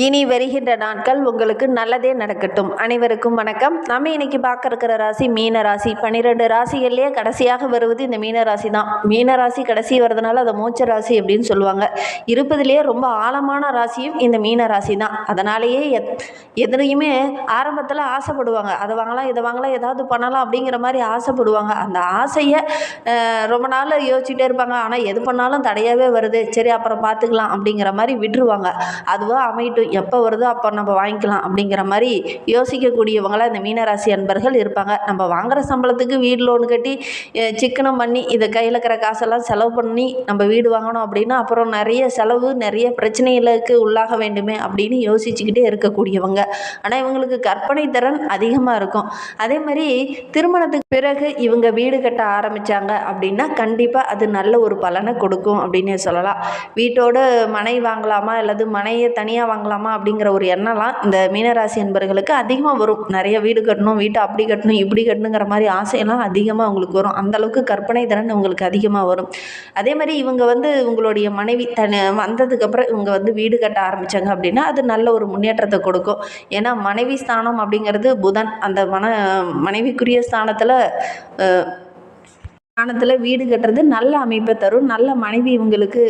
இனி வருகின்ற நாட்கள் உங்களுக்கு நல்லதே நடக்கட்டும். அனைவருக்கும் வணக்கம். நம்ம இன்னைக்கு பார்க்க இருக்கிற ராசி மீன ராசி. பன்னிரெண்டு ராசிகள்லேயே கடைசியாக வருவது இந்த மீன ராசி தான். மீன ராசி கடைசி வரதுனால அதை மூச்ச ராசி அப்படின்னு சொல்லுவாங்க. இருப்பதிலேயே ரொம்ப ஆழமான ராசியும் இந்த மீன ராசி தான். அதனாலேயே எத் எதுலையுமே ஆரம்பத்தில் ஆசைப்படுவாங்க. அதை வாங்கலாம் இதை வாங்கலாம் ஏதாவது பண்ணலாம் அப்படிங்கிற மாதிரி ஆசைப்படுவாங்க. அந்த ஆசையை ரொம்ப நாள் யோசிச்சுட்டே இருப்பாங்க. ஆனால் எது பண்ணாலும் தடையாகவே வருது. சரி அப்புறம் பார்த்துக்கலாம் அப்படிங்கிற மாதிரி விட்டுருவாங்க. அதுவாக அமையட்டும் எப்போ வருதோ அப்போ நம்ம வாங்கிக்கலாம் அப்படிங்கிற மாதிரி யோசிக்கக்கூடியவங்களாக இந்த மீனராசி அன்பர்கள் இருப்பாங்க. நம்ம வாங்குகிற சம்பளத்துக்கு வீடு லோன் கட்டி சிக்கனம் பண்ணி இதை கையில் இருக்கிற காசெல்லாம் செலவு பண்ணி நம்ம வீடு வாங்கணும் அப்படின்னா அப்புறம் நிறைய செலவு நிறைய பிரச்சனைகளுக்கு உள்ளாக வேண்டுமே அப்படின்னு யோசிச்சுக்கிட்டே இருக்கக்கூடியவங்க. ஆனால் இவங்களுக்கு கற்பனை திறன் அதிகமாக இருக்கும். அதே மாதிரி திருமணத்துக்கு பிறகு இவங்க வீடு கட்ட ஆரம்பித்தாங்க அப்படின்னா கண்டிப்பாக அது நல்ல ஒரு பலனை கொடுக்கும் அப்படின்னே சொல்லலாம். வீட்டோட மனை வாங்கலாமா அல்லது மனையை தனியாக வாங்கலாமா அப்படிங்கிற ஒரு எண்ணம்லாம் இந்த மீனராசி என்பர்களுக்கு அதிகமாக வரும். நிறைய வீடு கட்டணும் வீட்டை அப்படி கட்டணும் இப்படி கட்டணுங்கிற மாதிரி ஆசையெல்லாம் அதிகமாக அவங்களுக்கு வரும். அந்தளவுக்கு கற்பனை திறன் உங்களுக்கு அதிகமாக வரும். அதே மாதிரி இவங்க வந்து உங்களுடைய மனைவி தனி வந்ததுக்கப்புறம் இவங்க வந்து வீடு கட்ட ஆரம்பித்தாங்க அப்படின்னா அது நல்ல ஒரு முன்னேற்றத்தை கொடுக்கும். ஏன்னா மனைவி ஸ்தானம் அப்படிங்கிறது புதன். அந்த மன மனைவிக்குரிய ஸ்தானத்தில் ஸ்தானத்தில் வீடு கட்டுறது நல்ல அமைப்பை தரும். நல்ல மனைவி இவங்களுக்கு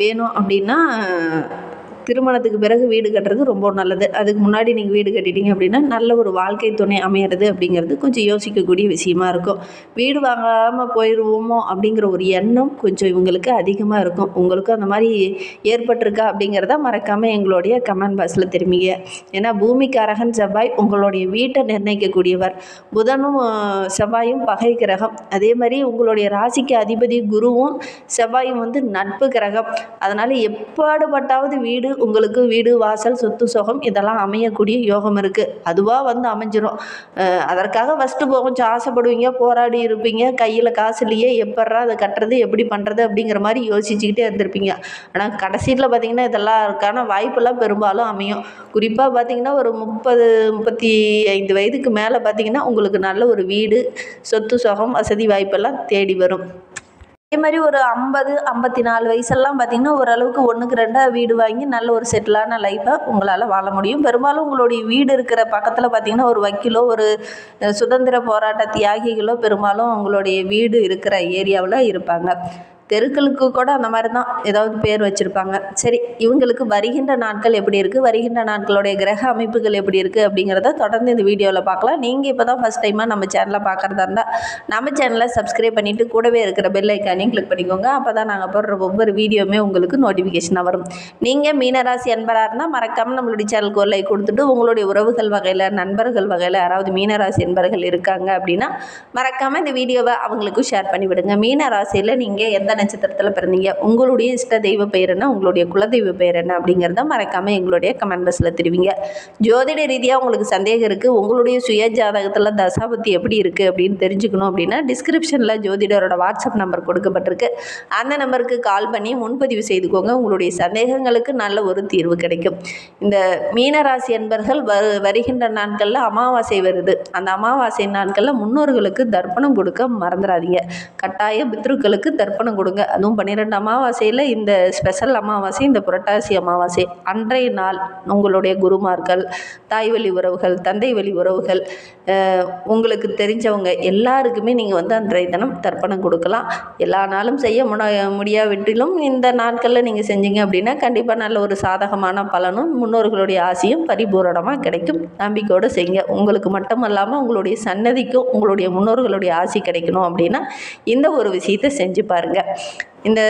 வேணும் அப்படின்னா திருமணத்துக்கு பிறகு வீடு கட்டுறது ரொம்ப நல்லது. அதுக்கு முன்னாடி நீங்கள் வீடு கட்டிட்டீங்க அப்படின்னா நல்ல ஒரு வாழ்க்கை துணை அமையிறது அப்படிங்கிறது கொஞ்சம் யோசிக்கக்கூடிய விஷயமா இருக்கும். வீடு வாங்காமல் போயிடுவோமோ அப்படிங்கிற ஒரு எண்ணம் கொஞ்சம் இவங்களுக்கு அதிகமாக இருக்கும். உங்களுக்கும் அந்த மாதிரி ஏற்பட்டிருக்கா அப்படிங்கிறத மறக்காமல் எங்களுடைய கமெண்ட் பாக்ஸில் திரும்பிங்க ஏன்னா பூமிக்காரகன் செவ்வாய் உங்களுடைய வீட்டை நிர்ணயிக்கக்கூடியவர். புதனும் செவ்வாயும் பகை கிரகம். அதே மாதிரி உங்களுடைய ராசிக்கு அதிபதி குருவும் செவ்வாயும் வந்து நட்பு கிரகம். அதனால் எப்பாடுபட்டாவது வீடு உங்களுக்கு வீடு வாசல் சொத்து சுகம் இதெல்லாம் அமையக்கூடிய யோகம் இருக்குது அதுவாக வந்து அமைஞ்சிரும். அதற்காக ஃபஸ்ட்டு கொஞ்சம் ஆசைப்படுவீங்க போராடி இருப்பீங்க. கையில் காசு இல்லையே எப்பட்றா அதை கட்டுறது எப்படி பண்ணுறது அப்படிங்கிற மாதிரி யோசிச்சுக்கிட்டே இருந்திருப்பீங்க. ஆனால் கடைசியில் பார்த்தீங்கன்னா இதெல்லாம் இருக்கான வாய்ப்பெல்லாம் பெரும்பாலும் அமையும். குறிப்பாக பார்த்தீங்கன்னா ஒரு முப்பது முப்பத்தி ஐந்து வயதுக்கு மேலே பார்த்தீங்கன்னா உங்களுக்கு நல்ல ஒரு வீடு சொத்து சுகம் வசதி வாய்ப்பெல்லாம் தேடி வரும். அதே மாதிரி ஒரு ஐம்பது ஐம்பத்தி நாலு வயசெல்லாம் பார்த்தீங்கன்னா ஓரளவுக்கு ஒன்றுக்கு ரெண்டாக வீடு வாங்கி நல்ல ஒரு செட்டிலான லைஃப்பை உங்களால் வாழ முடியும். பெரும்பாலும் உங்களுடைய வீடு இருக்கிற பக்கத்தில் பார்த்தீங்கன்னா ஒரு வக்கீலோ ஒரு சுதந்திர போராட்ட தியாகிகளோ பெரும்பாலும் உங்களுடைய வீடு இருக்கிற ஏரியாவில் இருப்பாங்க. தெருக்களுக்கு கூட அந்த மாதிரி தான் ஏதாவது பேர் வச்சுருப்பாங்க. சரி இவங்களுக்கு வருகின்ற நாட்கள் எப்படி இருக்குது வருகின்ற நாட்களுடைய கிரக அமைப்புகள் எப்படி இருக்குது அப்படிங்கிறத தொடர்ந்து இந்த வீடியோவில் பார்க்கலாம். நீங்கள் இப்போ தான் ஃபஸ்ட் டைமாக நம்ம சேனலை பார்க்குறதா இருந்தால் நம்ம சேனலை சப்ஸ்கிரைப் பண்ணிவிட்டு கூடவே இருக்கிற பெல் ஐக்கானையும் கிளிக் பண்ணிக்கோங்க. அப்போ தான் நாங்கள் போடுற ஒவ்வொரு வீடியோவுமே உங்களுக்கு நோட்டிஃபிகேஷனாக வரும். நீங்கள் மீனராசி அன்பராக இருந்தால் மறக்காமல் நம்மளுடைய சேனலுக்கு ஒரு லைக் கொடுத்துட்டு உங்களுடைய உறவுகள் வகையில் நண்பர்கள் வகையில் யாராவது மீனராசி என்பர்கள் இருக்காங்க அப்படின்னா மறக்காமல் இந்த வீடியோவை அவங்களுக்கும் ஷேர் பண்ணிவிடுங்க. மீனராசியில் நீங்கள் எந்த நட்சத்திரத்தில் பிறந்தீங்க. உங்களுடைய இஷ்ட தெய்வ பெயர் என்ன? உங்களுடைய குலதெய்வ பெயர் என்ன? அப்படிங்கிறத மறக்காமல் எங்களுடைய கமெண்ட் பாக்ஸில் தெரிவிங்க. ஜோதிட ரீதியாக உங்களுக்கு சந்தேகம் இருக்குது உங்களுடைய சுய ஜாதகத்தில் தசாபத்தி எப்படி இருக்குது அப்படின்னு தெரிஞ்சுக்கணும் அப்படின்னா டிஸ்கிரிப்ஷனில் ஜோதிடரோட வாட்ஸ்அப் நம்பர் கொடுக்கப்பட்டிருக்கு. அந்த நம்பருக்கு கால் பண்ணி முன்பதிவு செய்துக்கோங்க. உங்களுடைய சந்தேகங்களுக்கு நல்ல ஒரு தீர்வு கிடைக்கும். இந்த மீனராசி என்பர்கள் வரு வருகின்ற நாட்களில் அமாவாசை வருது. அந்த அமாவாசை நாட்களில் முன்னோர்களுக்கு தர்ப்பணம் கொடுக்க மறந்துடாதீங்க கட்டாய பித்ருக்களுக்கு தர்ப்பணம் கொடுங்க. அதுவும் பன்னிரெண்டு அமாவாசையில் இந்த ஸ்பெஷல் அமாவாசை இந்த புரட்டாசி அமாவாசை. அன்றைய நாள் உங்களுடைய குருமார்கள் தாய் வழி உறவுகள் தந்தை வழி உறவுகள் உங்களுக்கு தெரிஞ்சவங்க எல்லாருக்குமே நீங்கள் வந்து அன்றைய தினம் தர்ப்பணம் கொடுக்கலாம். எல்லா நாளும் செய்ய முட முடியாவிட்டிலும் இந்த நாட்களில் நீங்கள் செஞ்சீங்க அப்படின்னா கண்டிப்பாக நல்ல ஒரு சாதகமான பலனும் முன்னோர்களுடைய ஆசையும் பரிபூரணமாக கிடைக்கும். நம்பிக்கையோடு செய்யுங்க. உங்களுக்கு மட்டுமல்லாமல் உங்களுடைய சன்னதிக்கும் உங்களுடைய முன்னோர்களுடைய ஆசி கிடைக்கணும் அப்படின்னா இந்த ஒரு விஷயத்தை செஞ்சு பாருங்கள் இந்த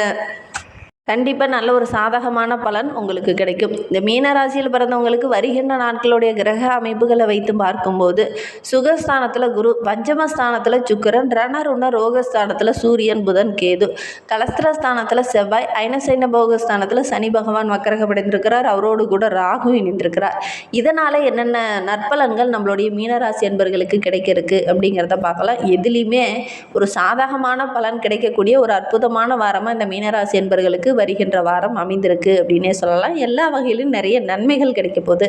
கண்டிப்பாக நல்ல ஒரு சாதகமான பலன் உங்களுக்கு கிடைக்கும். இந்த மீன ராசியில் பிறந்தவங்களுக்கு வருகின்ற நாட்களுடைய கிரக அமைப்புகளை வைத்து பார்க்கும்போது சுகஸ்தானத்தில் குரு பஞ்சமஸ்தானத்தில் சுக்கிரன் ரணருண ரோகஸ்தானத்தில் சூரியன் புதன் கேது. கலஸ்திரஸ்தானத்தில் செவ்வாய் ஐனசைன போகஸ்தானத்தில் சனி பகவான் வக்கரகப்படைந்திருக்கிறார் அவரோடு கூட ராகு இணைந்திருக்கிறார். இதனால் என்னென்ன நற்பலன்கள் நம்மளுடைய மீனராசி என்பர்களுக்கு கிடைக்க இருக்கு அப்படிங்கிறத பார்க்கலாம். எதுலேயுமே ஒரு சாதகமான பலன் கிடைக்கக்கூடிய ஒரு அற்புதமான வாரமாக இந்த மீனராசி என்பர்களுக்கு வருகின்ற வாரம் அமைந்திருக்கு அப்படின்னே சொல்லலாம். எல்லா வகையிலும் நிறைய நன்மைகள் கிடைக்க போகுது.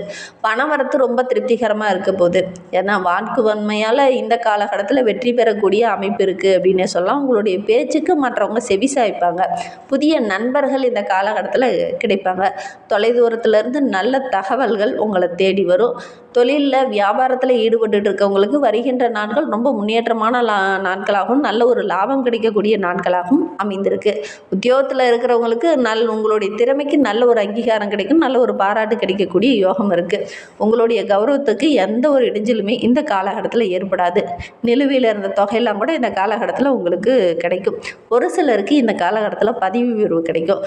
வரத்து ரொம்ப திருப்திகரமாக இருக்க போகுது. ஏன்னா வாக்கு வன்மையால் இந்த காலகட்டத்தில் வெற்றி பெறக்கூடிய அமைப்பு இருக்குது அப்படின்னே சொல்லலாம். உங்களுடைய பேச்சுக்கு மற்றவங்க செவி சாய்ப்பாங்க. புதிய நண்பர்கள் இந்த காலகட்டத்தில் கிடைப்பாங்க. தொலைதூரத்துலேருந்து நல்ல தகவல்கள் உங்களை தேடி வரும். தொழிலில் வியாபாரத்தில் ஈடுபட்டு இருக்கவங்களுக்கு வருகின்ற நாட்கள் ரொம்ப முன்னேற்றமான நாட்களாகவும் நல்ல ஒரு லாபம் கிடைக்கக்கூடிய நாட்களாகவும் அமைந்திருக்கு. உத்தியோகத்தில் இருக்கிறவங்களுக்கு நல் உங்களுடைய திறமைக்கு நல்ல ஒரு அங்கீகாரம் கிடைக்கும் நல்ல ஒரு பாராட்டு கிடைக்கக்கூடிய யோகம் இருக்குது உங்களுடைய கௌரவத்துக்கு எந்த ஒரு இடைஞ்சலுமே இந்த காலகட்டத்தில் ஏற்படாது. நிலுவையில் இருந்த தொகையெல்லாம் கூட இந்த காலகட்டத்தில் உங்களுக்கு கிடைக்கும். ஒரு சிலருக்கு இந்த காலகட்டத்தில் பதவி உயர்வு கிடைக்கும்.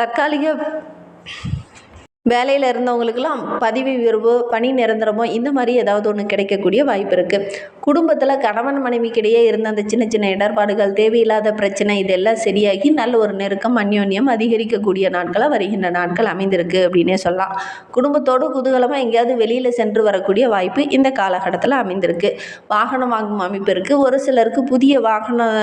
தற்காலிக வேலையில் இருந்தவங்களுக்கெல்லாம் பதவி உயர்வோ பணி நிரந்தரமோ இந்த மாதிரி ஏதாவது ஒன்று கிடைக்கக்கூடிய வாய்ப்பு இருக்குது குடும்பத்தில் கணவன் மனைவிக்கிடையே இருந்த அந்த சின்ன சின்ன இடர்பாடுகள் தேவையில்லாத பிரச்சனை இதெல்லாம் சரியாகி நல்ல ஒரு நெருக்கம் அந்யோன்யம் அதிகரிக்கக்கூடிய நாட்களாக வருகின்ற நாட்கள் அமைந்திருக்கு அப்படின்னே சொல்லலாம். குடும்பத்தோடு குதூகலமாக எங்கேயாவது வெளியில் சென்று வரக்கூடிய வாய்ப்பு இந்த காலகட்டத்தில் அமைந்திருக்கு. வாகனம் வாங்கும் அமைப்பு இருக்குது ஒரு சிலருக்கு புதிய வாகனம்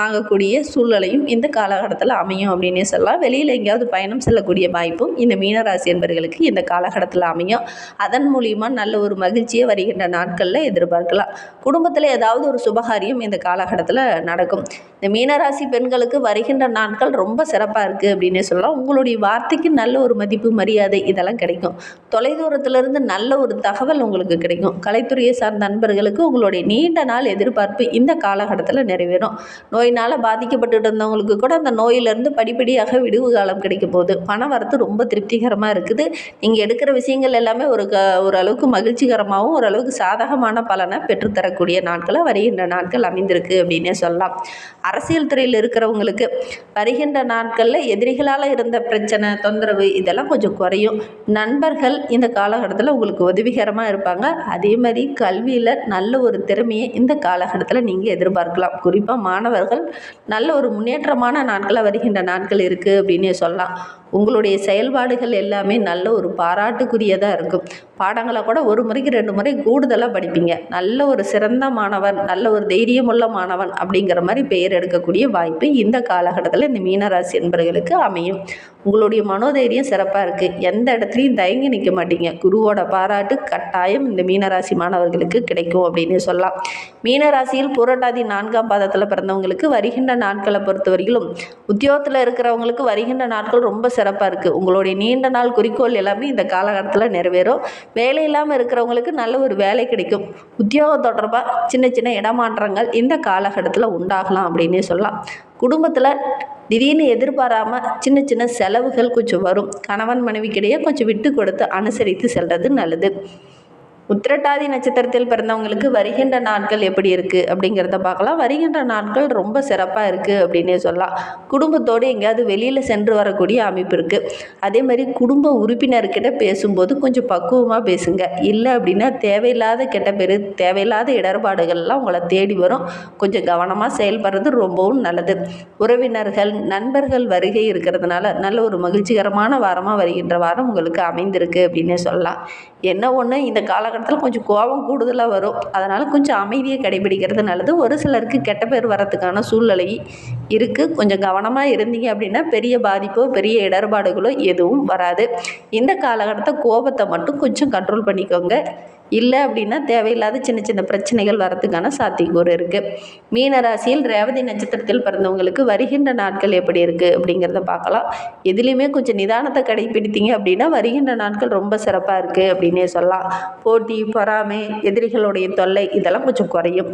வாங்கக்கூடிய சூழ்நிலையும் இந்த காலகட்டத்தில் அமையும் அப்படின்னே சொல்லலாம். வெளியில் எங்கேயாவது பயணம் செல்லக்கூடிய வாய்ப்பும் இந்த ராசி என்பர்களுக்கு இந்த காலகட்டத்தில் அமையும். அதன் மூலியமாக நல்ல ஒரு மகிழ்ச்சியை வருகின்ற நாட்களில் எதிர்பார்க்கலாம். குடும்பத்தில் ஏதாவது ஒரு சுபகாரியம் இந்த காலகட்டத்தில் நடக்கும். இந்த மீனராசி பெண்களுக்கு வருகின்ற நாட்கள் ரொம்ப சிறப்பாக இருக்குது அப்படின்னே சொல்லலாம். உங்களுடைய வார்த்தைக்கு நல்ல ஒரு மதிப்பு மரியாதை இதெல்லாம் கிடைக்கும். தொலைதூரத்திலிருந்து நல்ல ஒரு தகவல் உங்களுக்கு கிடைக்கும். கலைத்துறையை சார்ந்த நண்பர்களுக்கு உங்களுடைய நீண்ட நாள் எதிர்பார்ப்பு இந்த காலகட்டத்தில் நிறைவேறும். நோயினால் பாதிக்கப்பட்டு இருந்தவங்களுக்கு கூட அந்த நோயிலிருந்து படிப்படியாக விடுவு காலம் கிடைக்கும் போது பண வரத்து ரொம்ப திருப்திகரமாக இருக்குது. நீங்கள் எடுக்கிற விஷயங்கள் எல்லாமே ஒரு க ஓரளவுக்கு மகிழ்ச்சிகரமாகவும் ஓரளவுக்கு சாதகமான பலனை பெற்றுத்தரக்கூடிய நாட்களை வருகின்ற நாட்கள் அமைந்திருக்கு அப்படின்னே சொல்லலாம். அரசியல் துறையில் இருக்கிறவங்களுக்கு வருகின்ற நாட்களில் எதிரிகளால் இருந்த பிரச்சனை தொந்தரவு இதெல்லாம் கொஞ்சம் குறையும். நண்பர்கள் இந்த காலகட்டத்தில் உங்களுக்கு உதவிகரமாக இருப்பாங்க. அதே மாதிரி கல்வியில் நல்ல ஒரு திறமையை இந்த காலகட்டத்தில் நீங்கள் எதிர்பார்க்கலாம். குறிப்பாக மாணவர்கள் நல்ல ஒரு முன்னேற்றமான நாட்களாக வருகின்ற நாட்கள் இருக்குது அப்படின்னே சொல்லலாம். உங்களுடைய செயல்பாடுகள் எல்லாமே நல்ல ஒரு பாராட்டுக்குரியதாக இருக்கும். பாடங்களை கூட ஒரு முறைக்கு ரெண்டு முறை கூடுதலாக படிப்பீங்க. நல்ல ஒரு சிறந்த மாணவன் நல்ல ஒரு தைரியமுள்ள மாணவன் அப்படிங்கிற மாதிரி பெயர் எடுக்கக்கூடிய வாய்ப்பு இந்த காலகட்டத்தில் இந்த மீனராசி என்பவர்களுக்கு அமையும். உங்களுடைய மனோதைரியம் சிறப்பாக இருக்குது எந்த இடத்துலையும் தயங்கி நிற்க மாட்டீங்க. குருவோட பாராட்டு கட்டாயம் இந்த மீனராசி மாணவர்களுக்கு கிடைக்கும் அப்படின்னு சொல்லலாம். மீனராசியில் புரட்டாதி நான்காம் பாதத்தில் பிறந்தவங்களுக்கு வருகின்ற நாட்களை பொறுத்த வரையிலும் உத்தியோகத்தில் இருக்கிறவங்களுக்கு வருகின்ற நாட்கள் ரொம்ப சிறப்பாக இருக்குது உங்களுடைய நீண்ட நாள் குறிக்கோள் எல்லாமே இந்த காலகட்டத்தில் நிறைவேறும். வேலை இல்லாமல் இருக்கிறவங்களுக்கு நல்ல ஒரு வேலை கிடைக்கும். உத்தியோகம் தொடர்பாக சின்ன சின்ன இடமாற்றங்கள் இந்த காலகட்டத்தில் உண்டாகலாம் அப்படின்னே சொல்லலாம். குடும்பத்தில் திடீர்னு எதிர்பாராமல் சின்ன சின்ன செலவுகள் கொஞ்சம் வரும். கணவன் மனைவிக்கிடையே கொஞ்சம் விட்டு கொடுத்து அனுசரித்து செல்வது நல்லது. உத்திரட்டாதி நட்சத்திரத்தில் பிறந்தவங்களுக்கு வருகின்ற நாட்கள் எப்படி இருக்குது அப்படிங்கிறத பார்க்கலாம். வருகின்ற நாட்கள் ரொம்ப சிறப்பாக இருக்குது அப்படின்னே சொல்லலாம். குடும்பத்தோடு எங்கேயாவது வெளியில் சென்று வரக்கூடிய அமைப்பு இருக்குது அதே மாதிரி குடும்ப உறுப்பினர்கிட்ட பேசும்போது கொஞ்சம் பக்குவமாக பேசுங்க. இல்லை அப்படின்னா தேவையில்லாத கெட்ட பேர் தேவையில்லாத இடர்பாடுகள்லாம் உங்களை தேடி வரும். கொஞ்சம் கவனமாக செயல்படுறது ரொம்பவும் நல்லது. உறவினர்கள் நண்பர்கள் வருகை இருக்கிறதுனால நல்ல ஒரு மகிழ்ச்சிகரமான வாரமாக வருகின்ற வாரம் உங்களுக்கு அமைந்திருக்கு அப்படின்னே சொல்லலாம். என்ன ஒன்று இந்த காலகட்டத்தில் கொஞ்சம் கோபம் கூடுதலாக வரும். அதனால் கொஞ்சம் அமைதியை கடைபிடிக்கிறது நல்லது. ஒரு சிலருக்கு கெட்ட பேர் வரத்துக்கான சூழ்நிலை இருக்குது கொஞ்சம் கவனமாக இருந்தீங்க அப்படின்னா பெரிய பாதிப்போ பெரிய இடர்பாடுகளோ எதுவும் வராது. இந்த காலகட்டத்தை கோபத்தை மட்டும் கொஞ்சம் கண்ட்ரோல் பண்ணிக்கோங்க. இல்லை அப்படின்னா தேவையில்லாத சின்ன சின்ன பிரச்சனைகள் வரதுக்கான சாத்தியக்கூறு இருக்குது மீன ராசியில் ரேவதி நட்சத்திரத்தில் பிறந்தவங்களுக்கு வருகின்ற நாட்கள் எப்படி இருக்குது அப்படிங்கிறத பார்க்கலாம். எதுலேயுமே கொஞ்சம் நிதானத்தை கடைபிடித்தீங்க அப்படின்னா வருகின்ற நாட்கள் ரொம்ப சிறப்பாக இருக்குது அப்படின்னே சொல்லலாம். போட்டி பொறாமை எதிரிகளுடைய தொல்லை இதெல்லாம் கொஞ்சம் குறையும்.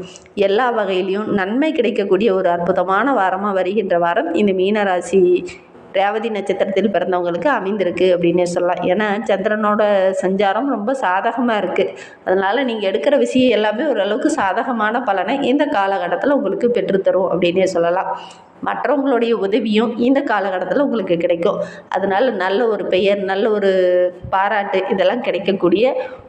எல்லா வகையிலையும் நன்மை கிடைக்கக்கூடிய ஒரு அற்புதமான வாரமாக வருகின்ற வாரம் இந்த மீனராசி ரேவதி நட்சத்திரத்தில் பிறந்தவங்களுக்கு அமைந்திருக்கு அப்படின்னே சொல்லலாம். ஏன்னா சந்திரனோட சஞ்சாரம் ரொம்ப சாதகமாக இருக்குது அதனால் நீங்கள் எடுக்கிற விஷயம் எல்லாமே ஓரளவுக்கு சாதகமான பலனை இந்த காலகட்டத்தில் உங்களுக்கு பெற்றுத்தரும் அப்படின்னே சொல்லலாம். மற்றவங்களுடைய உதவியும் இந்த காலகட்டத்தில் உங்களுக்கு கிடைக்கும். அதனால் நல்ல ஒரு பெயர் நல்ல ஒரு பாராட்டு இதெல்லாம் கிடைக்கக்கூடிய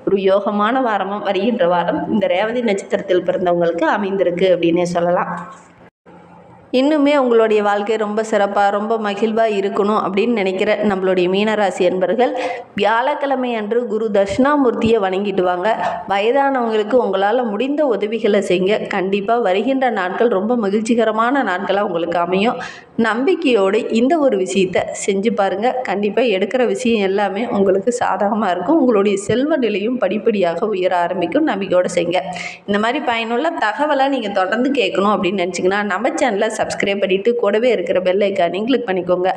ஒரு யோகமான வாரமாக வருகின்ற வாரம் இந்த ரேவதி நட்சத்திரத்தில் பிறந்தவங்களுக்கு அமைந்திருக்கு அப்படின்னே சொல்லலாம். இன்னுமே உங்களுடைய வாழ்க்கை ரொம்ப சிறப்பாக ரொம்ப மகிழ்வாக இருக்கணும் அப்படின்னு நினைக்கிற நம்மளுடைய மீனராசி என்பர்கள் வியாழக்கிழமை அன்று குரு தட்சிணாமூர்த்தியை வணங்கிட்டு வாங்க வயதானவங்களுக்கு உங்களால் முடிந்த உதவிகளை செய்யுங்க. கண்டிப்பாக வருகின்ற நாட்கள் ரொம்ப மகிழ்ச்சிகரமான நாட்களாக உங்களுக்கு அமையும். நம்பிக்கையோடு இந்த ஒரு விஷயத்தை செஞ்சு பாருங்கள் கண்டிப்பாக எடுக்கிற விஷயம் எல்லாமே உங்களுக்கு சாதகமாக இருக்கும். உங்களுடைய செல்வ நிலையும் படிப்படியாக உயர ஆரம்பிக்கும். நம்பிக்கையோடு செய்யுங்க. இந்த மாதிரி பயனுள்ள தகவலை நீங்கள் தொடர்ந்து கேட்கணும் அப்படின்னு நினச்சிங்கன்னா நம்ம சேனலை சப்ஸ்கிரைப் பண்ணிவிட்டு கூடவே இருக்கிற பெல் ஐக்கானையும் கிளிக் பண்ணிக்கோங்க.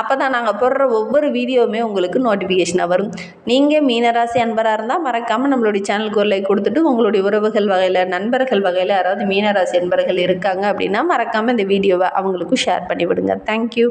அப்போ தான் நாங்கள் போடுற ஒவ்வொரு வீடியோவுமே உங்களுக்கு நோட்டிஃபிகேஷனாக வரும். நீங்கள் மீனராசி அன்பராக இருந்தால் மறக்காமல் நம்மளுடைய சேனலுக்கு ஒரு லைக் கொடுத்துட்டு உங்களுடைய உறவுகள் வகையில் நண்பர்கள் வகையில் யாராவது மீனராசி அன்பர்கள் இருக்காங்க அப்படின்னா மறக்காமல் இந்த வீடியோவை அவங்களுக்கும் ஷேர் பண்ணி விடுங்க. தேங்க்யூ